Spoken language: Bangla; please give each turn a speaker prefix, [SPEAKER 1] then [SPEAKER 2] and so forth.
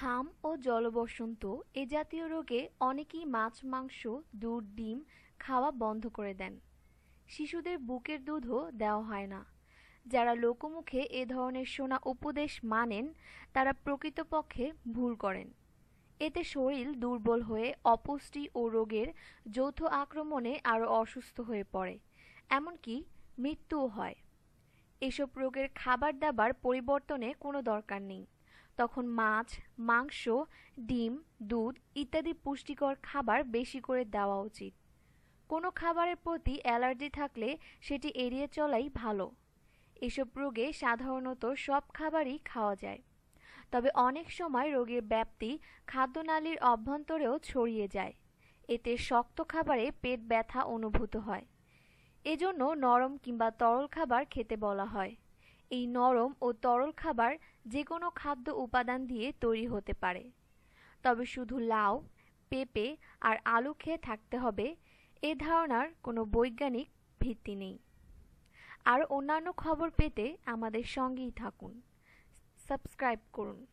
[SPEAKER 1] হাম ও জলবসন্ত এ জাতীয় রোগে অনেকেই মাছ, মাংস, দুধ, ডিম খাওয়া বন্ধ করে দেন। শিশুদের বুকের দুধও দেওয়া হয় না। যারা লোকমুখে এ ধরনের শোনা উপদেশ মানেন, তারা প্রকৃতপক্ষে ভুল করেন। এতে শরীর দুর্বল হয়ে অপুষ্টি ও রোগের যৌথ আক্রমণে আরও অসুস্থ হয়ে পড়ে, এমনকি মৃত্যুও হয়। এসব রোগের খাবার দাবার পরিবর্তনে কোনো দরকার নেই। তখন মাছ, মাংস, ডিম, দুধ ইত্যাদি পুষ্টিকর খাবার বেশি করে দেওয়া উচিত। কোনো খাবারের প্রতি অ্যালার্জি থাকলে সেটি এড়িয়ে চলাই ভালো। এসব রোগে সাধারণত সব খাবারই খাওয়া যায়। তবে অনেক সময় রোগের ব্যাপ্তি খাদ্যনালীর অভ্যন্তরেও ছড়িয়ে যায়। এতে শক্ত খাবারে পেট ব্যথা অনুভূত হয়। এজন্য নরম কিংবা তরল খাবার খেতে বলা হয়। এই নরম ও তরল খাবার যে কোনো খাদ্য উপাদান দিয়ে তৈরি হতে পারে। তবে শুধু লাউ, পেঁপে আর আলু খেয়ে থাকতে হবে, এ ধারণার কোনো বৈজ্ঞানিক ভিত্তি নেই। আর অন্যান্য খবর পেতে আমাদের সঙ্গেই থাকুন। সাবস্ক্রাইব করুন।